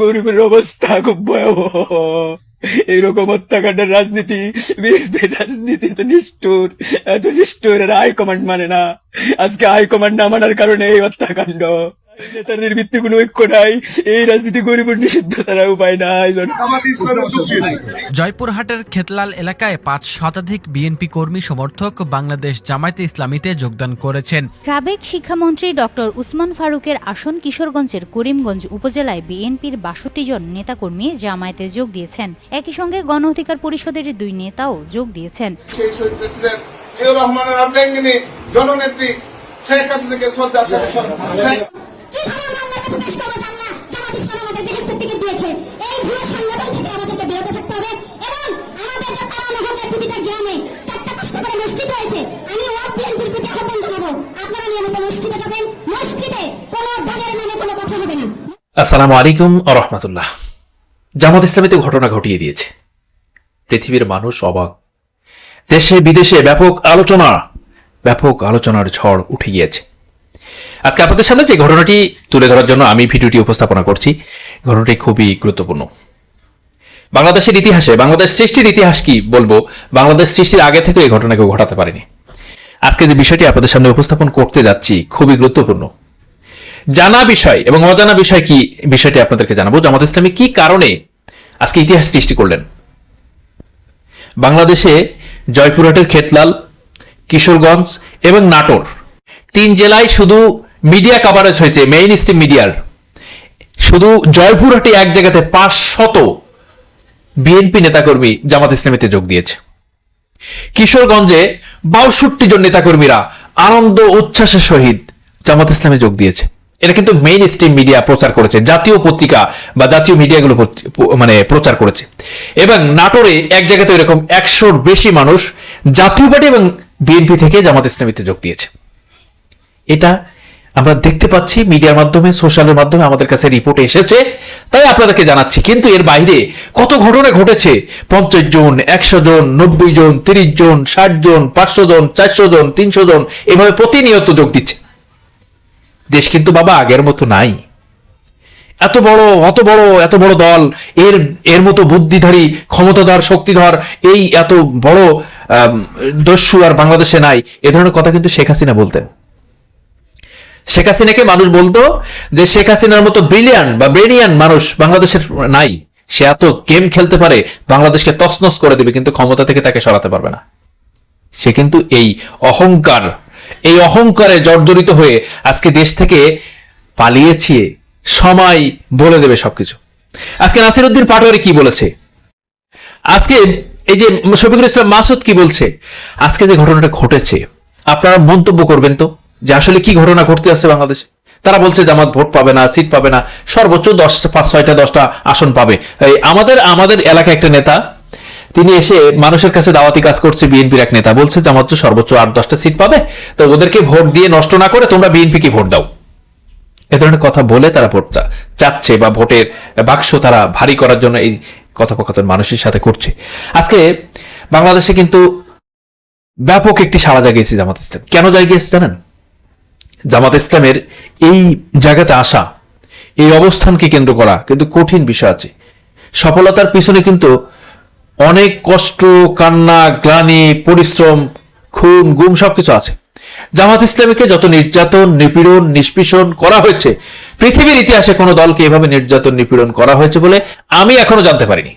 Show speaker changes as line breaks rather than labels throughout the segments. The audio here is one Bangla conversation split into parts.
গরিবের অবস্থা খুব ভয়াবহ। এইরকম হত্যাকাণ্ডের রাজনীতি বিএনপির রাজনীতি এত নিষ্ঠুর এত নিষ্ঠুর হাইকমান্ড মানে না। আজকে হাইকমান্ড না মানার কারণে এই হত্যাকাণ্ড। নেতাদের ভিত্তি কোনো ঐক্য নাই। এই রাজনীতি গরিবের নিষিদ্ধ ছাড়া উপায় নাই।
জয়পুরহাটের খেতলাল এলাকায় পাঁচ শতাধিক বিএনপি কর্মী সমর্থক বাংলাদেশ জামায়াতে ইসলামীতে যোগদান করেছেন।
সাবেক শিক্ষামন্ত্রী ডক্টর উসমান ফারুকের আসন কিশোরগঞ্জের করিমগঞ্জ উপজেলায় বিএনপির বাষট্টি জন নেতাকর্মী জামায়াতে যোগ দিয়েছেন। একই সঙ্গে গণ অধিকার পরিষদের দুই নেতাও যোগ দিয়েছেন।
রহমানের জননেত্রী শেখ হাসিনাকে শ্রদ্ধা
থেকে এই ভুয়া সংগঠন থেকে আমাদেরকে বিরত থাকতে হবে এবং আমাদের যে পাড়া মহল্লার প্রতিটা গ্রামে চারটা কষ্ট করে মসজিদ রয়েছে, আমি ওয়ার্ড বিএনপির প্রতি আহ্বান জানাব। আপনারা নিয়মিত মসজিদে যাবেন। মসজিদে কোনো দলের নামে কোনো কথা হবে না।
আসসালামু আলাইকুম রহমতুল্লাহ। জামাত ইসলামীতে ঘটনা ঘটিয়ে দিয়েছে। পৃথিবীর মানুষ অবাক। দেশে বিদেশে ব্যাপক আলোচনা, ব্যাপক আলোচনার ঝড় উঠে গিয়েছে। আজকে আপনাদের সামনে যে ঘটনাটি তুলে ধরার জন্য আমি ভিডিওটি উপস্থাপনা করছি, ঘটনাটি খুবই গুরুত্বপূর্ণ। বাংলাদেশের ইতিহাসে, বাংলাদেশ সৃষ্টির ইতিহাস কি বলব? বাংলাদেশ সৃষ্টির আগে থেকে এই ঘটনা কেউ ঘটাতে পারেনি। আজকে যে বিষয়টি আপনাদের সামনে উপস্থাপন করতে যাচ্ছি, খুবই গুরুত্বপূর্ণ। জানা বিষয় এবং অজানা বিষয় কি, বিষয়টি আপনাদেরকে জানাব। জামাত ইসলামী কি কারণে আজকে ইতিহাস সৃষ্টি করলেন? বাংলাদেশে জয়পুরহাটের খেতলাল, কিশোরগঞ্জ এবং নাটোর, তিন জেলায় শুধু মিডিয়া কাভারেজ হয়েছে মেইন স্ট্রিম মিডিয়ার শুধু জয়পুরহাটে এক জায়গাতে পাঁচ শত বিএনপি নেতাকর্মী জামাত ইসলামীতে যোগ দিয়েছে। কিশোরগঞ্জে বাষট্টি জন নেতাকর্মীরা আনন্দ উচ্ছ্বাসের সহিত জামাত ইসলামে যোগ দিয়েছে। এটা কিন্তু মেইন স্ট্রিম মিডিয়া প্রচার করেছে, জাতীয় পত্রিকা বা জাতীয় মিডিয়াগুলো মানে প্রচার করেছে। এবং নাটোরে এক জায়গাতে এরকম একশোর বেশি মানুষ জাতীয় পার্টি এবং বিএনপি থেকে জামাত ইসলামীতে যোগ দিয়েছে। এটা আমরা দেখতে পাচ্ছি মিডিয়ার মাধ্যমে, সোশ্যালের মাধ্যমে আমাদের কাছে রিপোর্ট এসেছে। তাই আপনাদেরকে জানাচ্ছি, কিন্তু এর বাইরে কত ঘটনা ঘটেছে? পঞ্চাশ জন, একশো জন, নব্বই জন, তিরিশ জন, ষাট জন, পাঁচশো জন, চারশো জন, তিনশো জন, এভাবে প্রতিনিয়ত যোগ দিচ্ছে। দেশ কিন্তু বাবা আগের মতো নাই। এত বড়, অত বড়, এত বড় দল, এর এর মতো বুদ্ধিধারী, ক্ষমতাধর, শক্তিধর, এই এত বড় দস্যু আর বাংলাদেশে নাই। এ ধরনের কথা কিন্তু শেখ হাসিনা বলতেন। শেখ হাসিনাকে মানুষ বলতো যে শেখ হাসিনার মতো ব্রিলিয়ান বা ব্রেনিয়ান মানুষ বাংলাদেশের নাই। সে এত গেম খেলতে পারে, বাংলাদেশকে তছনছ করে দেবে, কিন্তু ক্ষমতা থেকে তাকে সরাতে পারবে না। সে কিন্তু এই অহংকার, এই অহংকারে জর্জরিত হয়ে আজকে দেশ থেকে পালিয়েছে, সময় বলে দেবে সবকিছু। আজকে নাসির উদ্দিন পাটোয়ারি কি বলেছে? আজকে এই যে শফিকুল ইসলাম মাসুদ কি বলছে? আজকে যে ঘটনাটা ঘটেছে, আপনারা মন্তব্য করবেন তো। যে আসলে কি ঘটনা ঘটতে আসছে বাংলাদেশে? তারা বলছে জামাত ভোট পাবে না, সিট পাবে না, সর্বোচ্চ দশ, পাঁচ, ছয়টা, দশটা আসন পাবে। আমাদের আমাদের এলাকায় একটা নেতা, তিনি এসে মানুষের কাছে দাওয়াতি কাজ করছে বিএনপির এক নেতা। বলছে জামাত তো সর্বোচ্চ আট, দশটা সিট পাবে, তো ওদেরকে ভোট দিয়ে নষ্ট না করে তোমরা বিএনপিকে ভোট দাও। এ ধরনের কথা বলে তারা ভোট চাচ্ছে বা ভোটের বাক্স তারা ভারী করার জন্য এই কথোপকথন মানুষের সাথে করছে। আজকে বাংলাদেশে কিন্তু ব্যাপক একটি সাড়া জাগিয়েছে জামাত ইসলাম। কেন জাগিয়েছে জানেন? জামাত ইসলামের এই জায়গাতে আসা, এই অবস্থানকে কেন্দ্র করা কিন্তু কঠিন বিষয় আছে। সফলতার পিছনে কিন্তু অনেক কষ্ট, কান্না, গ্লানি, পরিশ্রম, খুন, গুম সবকিছু আছে। জামাত ইসলামীকে যত নির্যাতন, নিপীড়ন, নিষ্পীষণ করা হয়েছে, পৃথিবীর ইতিহাসে কোনো দলকে এভাবে নির্যাতন, নিপীড়ন করা হয়েছে বলে আমি এখনও জানতে পারিনি।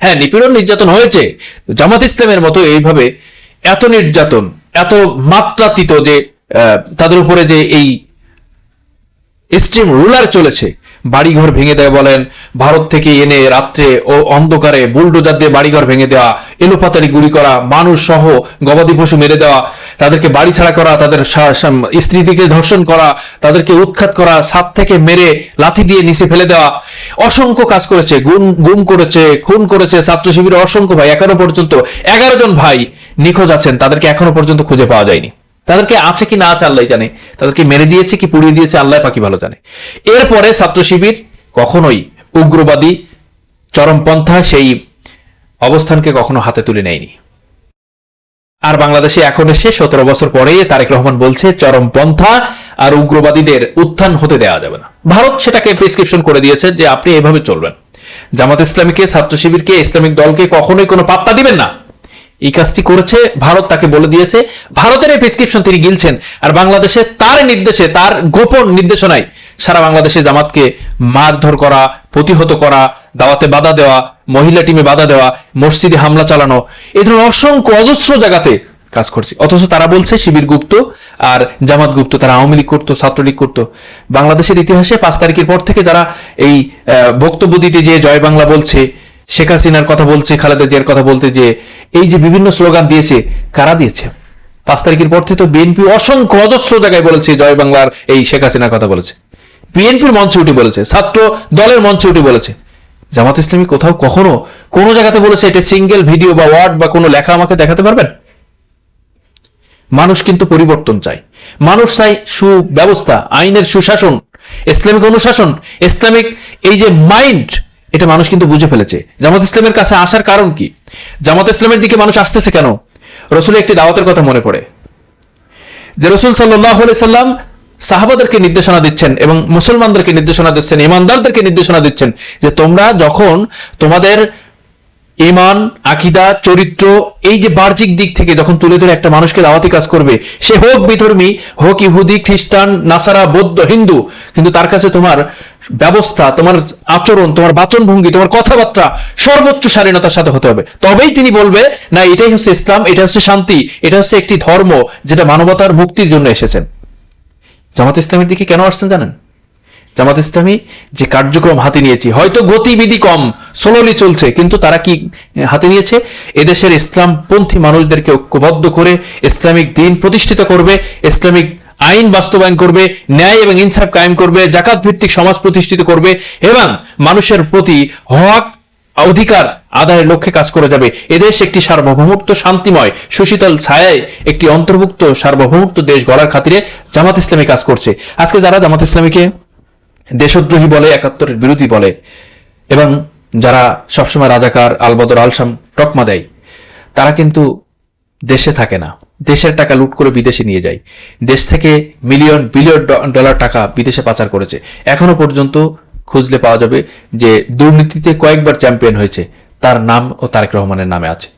হ্যাঁ নিপীড়ন, নির্যাতন হয়েছে। জামাত ইসলামের মতো এইভাবে এত নির্যাতন, এত মাত্রাতীত যে তাদের উপরে যে এই স্ট্রিম রুলার চলেছে, বাড়িঘর ভেঙে দেয় বলেন, ভারত থেকে এনে রাত্রে ও অন্ধকারে বুলডোজার দিয়ে বাড়িঘর ভেঙে দেওয়া এলোপাতারি গুলি করা, মানুষ সহ গবাদি পশু মেরে দেওয়া, তাদেরকে বাড়ি ছাড়া করা, তাদের স্ত্রীদিকে ধর্ষণ করা, তাদেরকে উৎখাত করা সাত থেকে মেরে লাথি দিয়ে নিচে ফেলে দেওয়া, অসংখ্য কাজ করেছে, গুম গুম করেছে, খুন করেছে ছাত্র শিবিরের অসংখ্য ভাই, এখনও পর্যন্ত এগারো জন ভাই নিখোঁজ আছেন, তাদেরকে এখনও পর্যন্ত খুঁজে পাওয়া যায়নি। তাদেরকে আছে কি না আছে আল্লাহ জানে। তাদেরকে মেরে দিয়েছে কি পুড়িয়ে দিয়েছে আল্লাহ পাকি ভালো জানে। এরপরে ছাত্র শিবির কখনোই উগ্রবাদী চরমপন্থা সেই অবস্থানকে কখনো হাতে তুলে নেয়নি। আর বাংলাদেশে এখন এসে সতেরো বছর পরে তারেক রহমান বলছে, চরমপন্থা আর উগ্রবাদীদের উত্থান হতে দেওয়া যাবে না। ভারত সেটাকে প্রেসক্রিপশন করে দিয়েছে যে আপনি এভাবে চলবেন। জামাত ইসলামীকে, ছাত্র শিবিরকে, ইসলামিক দলকে কখনোই কোনো পাত্তা দিবেন না। এই কাজটি করেছে, ভারত তাকে বলে দিয়েছে, ভারতের এই প্রেসক্রিপশন তিনি গিলছেন, আর বাংলাদেশে তার নির্দেশে, তার গোপন নির্দেশনায় সারা বাংলাদেশে জামাতকে মারধর করা, প্রতিহত করা, দাওয়াতে বাধা দেওয়া, মহিলা টিমে বাধা দেওয়া, মসজিদে হামলা চালানো, এ ধরনের অসংখ্য অজস্র জায়গাতে কাজ করছে। অথচ তারা বলছে, শিবির গুপ্ত আর জামাত গুপ্ত, তারা আওয়ামী লীগ করতো, ছাত্রলীগ করতো। বাংলাদেশের ইতিহাসে পাঁচ তারিখের পর থেকে যারা এই বক্তব্য দিতে যে জয় বাংলা বলছে শেখ হাসিনার কথা বলছে, খালেদা জিয়ার কথা বলতে যে, এই যে বিভিন্ন স্লোগান দিয়েছে, কারা দিয়েছে? পাঁচ তারিখের পর থেকে তো বিএনপি অসংখ্য অজস্র জায়গায় বলেছে, জয় বাংলার এই শেখ হাসিনার কথা বলেছে। বিএনপির মঞ্চে উঠে বলেছে, ছাত্র দলের মঞ্চে উঠে বলেছে। জামাত ইসলামী কোথাও কখনো কোনো জায়গাতে বলেছে, এটা সিঙ্গেল ভিডিও বা ওয়ার্ড বা কোনো লেখা আমাকে দেখাতে পারবেন? মানুষ কিন্তু পরিবর্তন চায়। মানুষ চাই সুব্যবস্থা, আইনের সুশাসন, ইসলামিক অনুশাসন, ইসলামিক এই যে মাইন্ড এটা মানুষ কিন্তু বুঝে ফেলেছে। জামাত ইসলামের কাছে আসার কারণ কি? জামাত ইসলামের দিকে মানুষ আসতেছে কেন? রসুলের একটি দাওয়াতের কথা মনে পড়ে। যে রসুল সাল্লাহ সাল্লাম সাহাবাদেরকে নির্দেশনা দিচ্ছেন এবং মুসলমানদেরকে নির্দেশনা দিচ্ছেন, ইমানদারদেরকে নির্দেশনা দিচ্ছেন যে তোমরা যখন তোমাদের ইমান আকিদা, চরিত্র, এই যে বাহ্যিক দিক থেকে যখন তুলে ধরে একটা মানুষকে দাওয়াতি কাজ করবে, সে হোক বিধর্মী, হোক ইহুদি, খ্রিস্টান, নাসারা, বৌদ্ধ, হিন্দু, কিন্তু তার কাছে তোমার ব্যবস্থা, তোমার আচরণ, তোমার বাচনভঙ্গি, তোমার কথাবার্তা সর্বোচ্চ স্বাধীনতার সাথে হতে হবে। তবেই তিনি বলবে, না, এটাই হচ্ছে ইসলাম, এটা হচ্ছে শান্তি, এটা হচ্ছে একটি ধর্ম, যেটা মানবতার মুক্তির জন্য এসেছেন জামাত ইসলামের দিকে কেন আসছেন জানেন? জামাত ইসলামী যে কার্যক্রম হাতে নিয়েছে, হয়তো গতিবিধি কম সোলোলি চলছে, কিন্তু তারা কি হাতে নিয়েছে? এদেশের ইসলামপন্থী মানুষদেরকে ঐক্যবদ্ধ করে ইসলামিক দিন প্রতিষ্ঠিত করবে, ইসলামিক আইন বাস্তবায়ন করবে, ন্যায় এবং ইনসাফ কায়েম করবে জাকাত ভিত্তিক সমাজ প্রতিষ্ঠিত করবে, এবং মানুষের প্রতি হক, অধিকার আদায়ের লক্ষ্যে কাজ করে যাবে। এদেশ একটি সার্বভৌমত্ব শান্তিময়, সুশীতল ছায়ায় একটি অন্তর্ভুক্ত সার্বভৌমত্ব দেশ গড়ার খাতিরে জামাত ইসলামী কাজ করছে। আজকে যারা জামাত ইসলামীকে দেশদ্রোহী বলে, একাত্তরের বিরোধী বলে, এবং যারা সবসময় রাজাকার, আলবদর, আলসাম, টকমা দেয়, তারা কিন্তু দেশে থাকে না। দেশের টাকা লুট করে বিদেশে নিয়ে যায়। দেশ থেকে মিলিয়ন, বিলিয়ন ডলার টাকা বিদেশে পাচার করেছে। এখনও পর্যন্ত খুঁজলে পাওয়া যাবে যে দুর্নীতিতে কয়েকবার চ্যাম্পিয়ন হয়েছে, তার নাম ও তারেক রহমানের নামে আছে।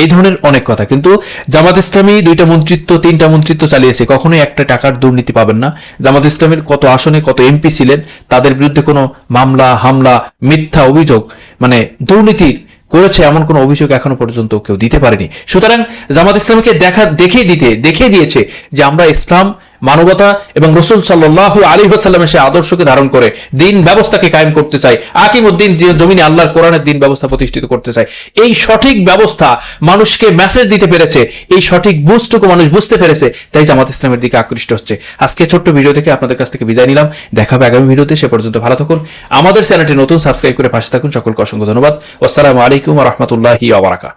এই ধরনের অনেক কথা। কিন্তু জামাত ইসলামী দুইটা মন্ত্রিত্ব, তিনটা মন্ত্রিত্ব চালিয়েছে। কখনোই একটা টাকার দুর্নীতি পাবেন না। জামাত ইসলামের কত আসনে, কত এমপি ছিলেন, তাদের বিরুদ্ধে কোনো মামলা, হামলা, মিথ্যা অভিযোগ মানে দুর্নীতি করেছে এমন কোনো অভিযোগ এখনও পর্যন্ত কেউ দিতে পারেনি। সুতরাং জামাত ইসলামকে দেখা দেখিয়ে দিতে দেখিয়ে দিয়েছে যে আমরা ইসলাম মানবতা এবং রসুল সাল্লাহ আলী হাসাল্লামের সে আদর্শকে ধারণ করে দিন ব্যবস্থাকে কায়েম করতে চাই আকিমুদ্দিন জমিনে আল্লাহর কোরআনের দিন ব্যবস্থা প্রতিষ্ঠিত করতে চাই এই সঠিক ব্যবস্থা মানুষকে মেসেজ দিতে পেরেছে, এই সঠিক বুঝটুকু মানুষ বুঝতে পেরেছে, তাই জামাত ইসলামের দিকে আকৃষ্ট হচ্ছে। আজকে ছোট্ট ভিডিও থেকে আপনাদের কাছ থেকে বিদায় নিলাম। দেখাবে আগামী ভিডিওতে সে পর্যন্ত ভালো থাকুন। আমাদের চ্যানেলটি নতুন সাবস্ক্রাইব করে পাশে থাকুন। সকলকে অসংখ্য ধন্যবাদ। আসসালামু আলাইকুম রহমতুল্লাহি আবরাকা